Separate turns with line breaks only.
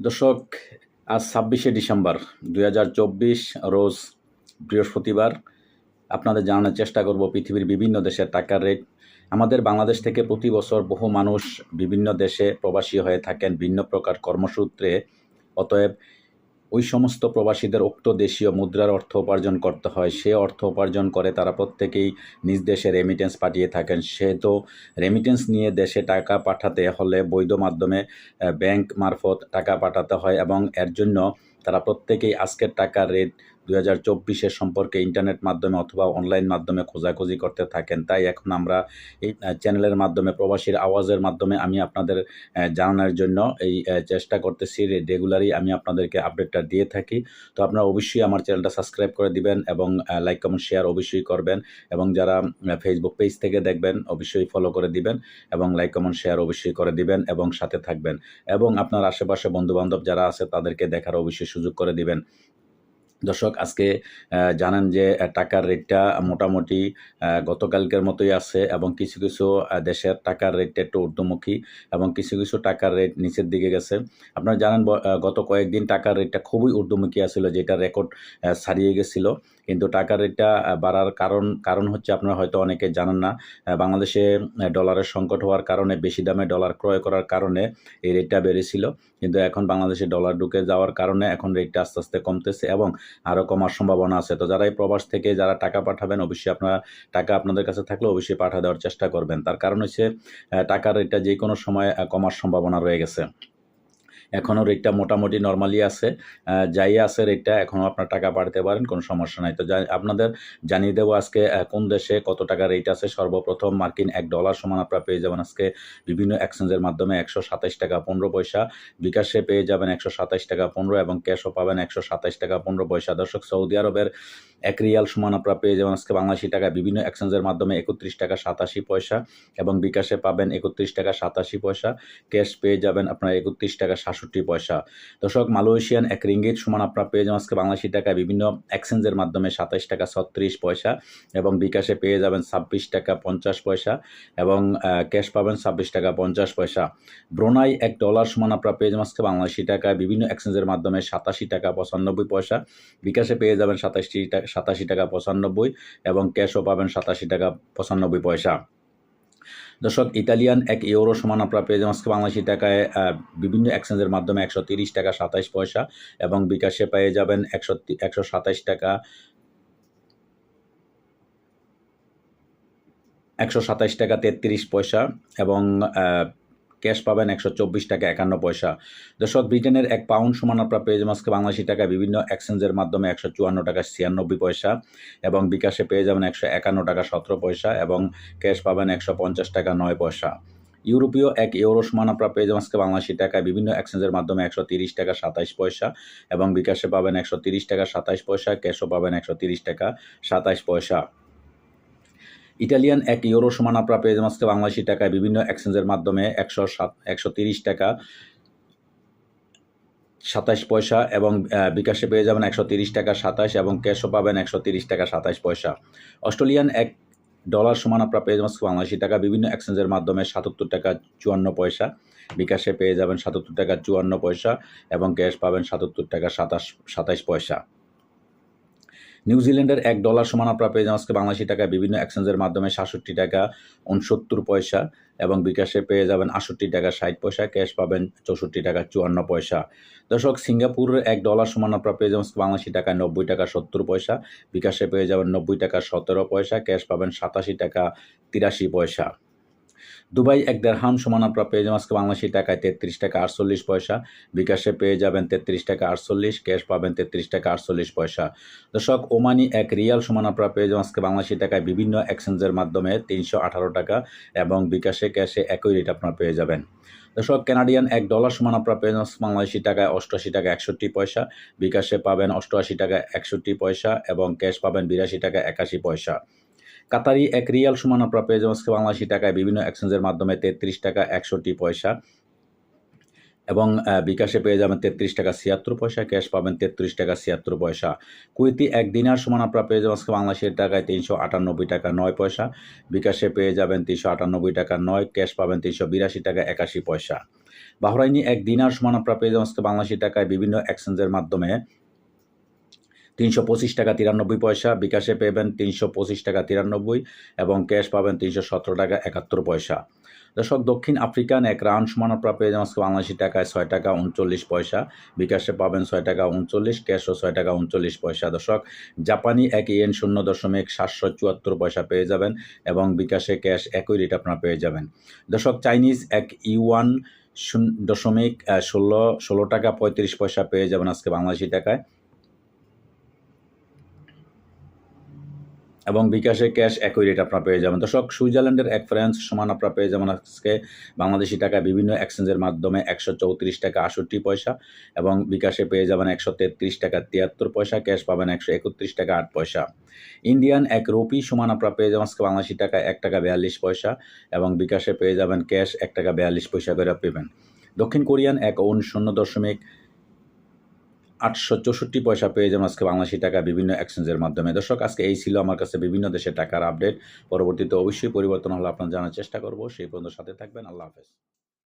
দর্শক, আজ ছাব্বিশে ডিসেম্বর দু হাজার চব্বিশ, রোজ বৃহস্পতিবার। আপনাদের জানানোর চেষ্টা করব পৃথিবীর বিভিন্ন দেশের টাকার রেট। আমাদের বাংলাদেশ থেকে প্রতি বছর বহু মানুষ বিভিন্ন দেশে প্রবাসী হয়ে থাকেন ভিন্ন প্রকার কর্মসূত্রে। অতএব ওই সমস্ত প্রবাসীদের উক্ত দেশীয় মুদ্রার অর্থ উপার্জন করতে হয়। সে অর্থ উপার্জন করে, তারা প্রত্যেকেই নিজ দেশে রেমিটেন্স পাঠিয়ে থাকেন। সেহেতু রেমিটেন্স নিয়ে দেশে টাকা পাঠাতে হলে বৈধ মাধ্যমে ব্যাংক মারফত টাকা পাঠাতে হয় এবং এর জন্য তারা প্রত্যেকেই আজকের টাকার রেট দুই হাজার চব্বিশের সম্পর্কে ইন্টারনেট মাধ্যমে অথবা অনলাইন মাধ্যমে খোঁজাখুঁজি করতে থাকেন। তাই এখন আমরা এই চ্যানেলের মাধ্যমে, প্রবাসীর আওয়াজের মাধ্যমে আমি আপনাদের জানানোর জন্য এই চেষ্টা করতেছি। রেগুলারই আমি আপনাদেরকে আপডেটটা দিয়ে থাকি। তো আপনারা অবশ্যই আমার চ্যানেলটা সাবস্ক্রাইব করে দিবেন এবং লাইক কমেন্ট শেয়ার অবশ্যই করবেন এবং যারা ফেসবুক পেজ থেকে দেখবেন অবশ্যই ফলো করে দিবেন এবং লাইক কমেন্ট শেয়ার অবশ্যই করে দিবেন এবং সাথে থাকবেন এবং আপনার আশেপাশে বন্ধুবান্ধব যারা আছে তাদেরকে দেখার অবশ্যই সুযোগ করে দিবেন। দর্শক, আজকে জানেন যে টাকার রেটটা মোটামুটি গতকালকের মতোই আছে এবং কিছু কিছু দেশের টাকার রেটটা একটু ঊর্ধ্বমুখী এবং কিছু কিছু টাকার রেট নিচের দিকে গেছে। আপনারা জানেন গত কয়েকদিন টাকার রেটটা খুবই ঊর্ধ্বমুখী আছিল, যেটা রেকর্ড ছাড়িয়ে গেছিল। কিন্তু টাকার রেটটা বাড়ার কারণ কারণ হচ্ছে আপনারা হয়তো অনেকে জানেন না বাংলাদেশে ডলারের সংকট হওয়ার কারণে, বেশি দামে ডলার ক্রয় করার কারণে এই রেটটা বেড়েছিল। কিন্তু এখন বাংলাদেশে ডলার ঢুকে যাওয়ার কারণে এখন রেটটা আস্তে আস্তে কমতেছে এবং আরও কমার সম্ভাবনা আছে। তো যারা এই প্রবাস থেকে যারা টাকা পাঠাবেন, অবশ্যই আপনারা টাকা আপনাদের কাছে থাকলে অবশ্যই পাঠা দেওয়ার চেষ্টা করবেন। তার কারণ হচ্ছে টাকার রেটটা যে কোনো সময় কমার সম্ভাবনা রয়ে গেছে। এখনও রেটটা মোটামুটি নর্মালি আছে। যাই আছে রেটটা এখনও আপনার টাকা পাঠাতে পারেন, কোনো সমস্যা নাই। তো আপনাদের জানিয়ে দেবো আজকে কোন দেশে কত টাকা রেট আছে। সর্বপ্রথম মার্কিন এক ডলার সমান আপনারা পেয়ে যাবেন আজকে বিভিন্ন এক্সচেঞ্জের মাধ্যমে একশো টাকা পনেরো পয়সা। বিকাশে পেয়ে যাবেন একশো টাকা পনেরো এবং ক্যাশও পাবেন একশো টাকা পনেরো পয়সা। দর্শক, সৌদি আরবের এক রিয়াল সমান আপনারা পেয়ে যাবেন আজকে বাংলাদেশি টাকা। বিভিন্ন এক্সচেঞ্জের মাধ্যমে একত্রিশ টাকা সাতাশি পয়সা এবং বিকাশে পাবেন একত্রিশ টাকা সাতাশি পয়সা। ক্যাশ পেয়ে যাবেন আপনার একত্রিশ টাকা সাতষট্টি পয়সা। দর্শক, মালয়েশিয়ান এক রিঙ্গিত সমান আপনারা পেয়ে যাবেন আজকে বাংলাদেশি টাকা বিভিন্ন এক্সচেঞ্জের মাধ্যমে সাতাইশ টাকা ছত্রিশ পয়সা এবং বিকাশে পেয়ে যাবেন ছাব্বিশ টাকা পঞ্চাশ পয়সা এবং ক্যাশ পাবেন ছাব্বিশ টাকা পঞ্চাশ পয়সা। ব্রোনাই এক ডলার সমান আপনারা পেয়ে যাবেন আজকে বাংলাদেশি টাকা বিভিন্ন এক্সচেঞ্জের মাধ্যমে সাতাশি টাকা পঁচানব্বই পয়সা। বিকাশে পেয়ে যাবেন সাতাশটি টাকা সাতাশি টাকা পঁচানব্বই এবং ক্যাশও পাবেন সাতাশি টাকা পঁচানব্বই পয়সা। দর্শক, ইতালিয়ান এক ইউরো সমান আপনারা পেয়ে যাবেন। আজকে বাংলাদেশি টাকায় বিভিন্ন এক্সচেঞ্জের মাধ্যমে একশো তিরিশ টাকা সাতাইশ পয়সা এবং বিকাশে পেয়ে যাবেন একশো একশো সাতাইশ টাকা। একশো সাতাইশ টাকা তেত্রিশ পয়সা এবং ক্যাশ পাবেন একশো চব্বিশ টাকা একান্ন পয়সা। দর্শক, ব্রিটেনের এক পাউন্ড সমান আপনারা পেয়ে যাবেন আজকে বাংলাদেশি টাকা বিভিন্ন এক্সচেঞ্জের মাধ্যমে একশো চুয়ান্ন টাকা ছিয়ানব্বই পয়সা এবং বিকাশে পেয়ে যাবেন একশো একান্ন টাকা সতেরো পয়সা এবং ক্যাশ পাবেন একশো পঞ্চাশ টাকা নয় পয়সা। ইউরোপীয় এক ইউরো সমান আপনারা পেয়ে যাবেন আজকে বাংলাদেশি টাকায় বিভিন্ন এক্সচেঞ্জের মাধ্যমে একশো তিরিশ টাকা সাতাইশ পয়সা এবং বিকাশে পাবেন একশো তিরিশ টাকা সাতাইশ পয়সা, ক্যাশও পাবেন একশো তিরিশ টাকা সাতাইশ পয়সা। ইটালিয়ান এক ইউরো সমান আপনারা পেয়ে যাবেন বাংলাদেশি টাকায় বিভিন্ন এক্সচেঞ্জের মাধ্যমে একশো সাত, একশো তিরিশ টাকা, সাতাশ পয়সা এবং বিকাশে পেয়ে যাবেন একশো তিরিশ টাকা সাতাশ এবং ক্যাশও পাবেন একশো তিরিশ টাকা সাতাশ পয়সা। অস্ট্রেলিয়ান এক ডলার সমান আপনারা পেয়ে যাবেন বাংলাদেশি টাকা, বিভিন্ন এক্সচেঞ্জের মাধ্যমে সাতাত্তর টাকা চুয়ান্ন পয়সা, বিকাশে পেয়ে যাবেন সাতাত্তর টাকা চুয়ান্ন পয়সা এবং ক্যাশ পাবেন সাতাত্তর টাকা সাতাশ সাতাশ পয়সা। নিউজিল্যান্ডের এক ডলার সমান আপনারা পেয়ে যাবেন আজকে বাংলাদেশি টাকায় বিভিন্ন এক্সচেঞ্জের মাধ্যমে সাতষট্টি টাকা উনসত্তর পয়সা এবং বিকাশে পেয়ে যাবেন আটষট্টি টাকা ষাট পয়সা ক্যাশ পাবেন চৌষট্টি টাকা চুয়ান্ন পয়সা। দর্শক, সিঙ্গাপুরের এক ডলার সমান আপনারা পেয়ে যাবেন বাংলাদেশি টাকায় নব্বই টাকা সত্তর পয়সা, বিকাশে পেয়ে যাবেন নব্বই টাকা সতেরো পয়সা ক্যাশ পাবেন সাতাশি টাকা তিরাশি পয়সা। দুবাই এক দেড়হাম সমান আপনারা পেয়ে যাবেন আজকে বাংলাদেশি টাকায় তেত্রিশ টাকা আটচল্লিশ পয়সা। বিকাশে পেয়ে যাবেন তেত্রিশ টাকা আটচল্লিশ, ক্যাশ পাবেন তেত্রিশ টাকা আটচল্লিশ পয়সা। দর্শক, ওমানি এক রিয়াল সমান আপনারা পেয়ে যাবেন আজকে বাংলাদেশি টাকায় বিভিন্ন এক্সচেঞ্জের মাধ্যমে তিনশো আঠারো টাকা এবং বিকাশে ক্যাশে একই রেট আপনারা পেয়ে যাবেন। দর্শক, কানাডিয়ান এক ডলার সমান আপনারা পেয়ে যাবেন বাংলাদেশি টাকায় অষ্টআশি টাকা একষট্টি পয়সা, বিকাশে পাবেন অষ্টআশি টাকা একষট্টি পয়সা এবং ক্যাশ পাবেন বিরাশি টাকা একাশি পয়সা। কাতারি এক রিয়াল সমান আপনারা পেয়ে যাবেন আজকে বাংলাদেশি টাকায় বিভিন্ন এক্সচেঞ্জের মাধ্যমে তেত্রিশ টাকা একষট্টি পয়সা এবং বিকাশে পেয়ে যাবেন তেত্রিশ টাকা ছিয়াত্তর পয়সা, ক্যাশ পাবেন তেত্রিশ টাকা ছিয়াত্তর পয়সা। কুইতি এক দিনার সমান আপনারা পেয়ে যাবেন আজকে বাংলাদেশের টাকায় তিনশো আটানব্বই টাকা নয় পয়সা। বিকাশে পেয়ে যাবেন তিনশো আটানব্বই টাকা নয়, ক্যাশ পাবেন তিনশো বিরাশি টাকা একাশি পয়সা। বাহরাইনি এক দিনার সমান আপনারা পেয়ে যাবেন আজকে বাংলাদেশি টাকায় বিভিন্ন এক্সচেঞ্জের মাধ্যমে তিনশো পঁচিশ টাকা তিরানব্বই পয়সা, বিকাশে পেবেন তিনশো পঁচিশ টাকা তিরানব্বই এবং ক্যাশ পাবেন তিনশো সতেরো টাকা একাত্তর পয়সা। দর্শক, দক্ষিণ আফ্রিকান এক রান সমান আপনারা পেয়ে যাবেন আজকে বাংলাদেশি টাকায় ছয় টাকা উনচল্লিশ পয়সা, বিকাশে পাবেন ছয় টাকা উনচল্লিশ, ক্যাশও ছয় টাকা উনচল্লিশ পয়সা। দর্শক, জাপানি এক ইয়েন শূন্য দশমিক সাতশো চুয়াত্তর পয়সা পেয়ে যাবেন এবং বিকাশে ক্যাশ একই রেট আপনারা পেয়ে যাবেন। দর্শক, চাইনিজ এক ইউয়ান শূন্য দশমিক ষোলো ষোলো টাকা পঁয়ত্রিশ পয়সা পেয়ে যাবেন আজকে বাংলাদেশি টাকায়। এবং বিকাশে ক্যাশ একই রেট আপনারা পেয়ে যাবেন। দর্শক, সুইজারল্যান্ডের এক ফ্রান্স সমান আপনারা পেয়ে যাবেন আজকে। বাংলাদেশি টাকা বিভিন্ন এক্সচেঞ্জের মাধ্যমে একশো চৌত্রিশ টাকা আষট্টি পয়সা এবং বিকাশে পেয়ে যাবেন একশো তেত্রিশ টাকা তিয়াত্তর পয়সা, ক্যাশ পাবেন একশো একত্রিশ টাকা আট পয়সা। ইন্ডিয়ান এক রুপি সমান আপনারা পেয়ে যাবেন আজকে বাংলাদেশি টাকা এক টাকা বিয়াল্লিশ পয়সা এবং বিকাশে পেয়ে যাবেন ক্যাশ এক টাকা বিয়াল্লিশ পয়সা করে পেবেন। দক্ষিণ কোরিয়ান এক ওন শূন্য দশমিক আটশো চৌষট্টি পয়সা পেয়ে যাবেন আজকে বাংলাদেশি টাকা বিভিন্ন এক্সচেঞ্জের মাধ্যমে। দর্শক, আজকে এই ছিল আমার কাছে বিভিন্ন দেশের টাকার আপডেট পরবর্তীতে অবশ্যই পরিবর্তন হলে আপনার জানার চেষ্টা করব। সেই পর্যন্ত সাথে থাকবেন। আল্লাহ হাফেজ।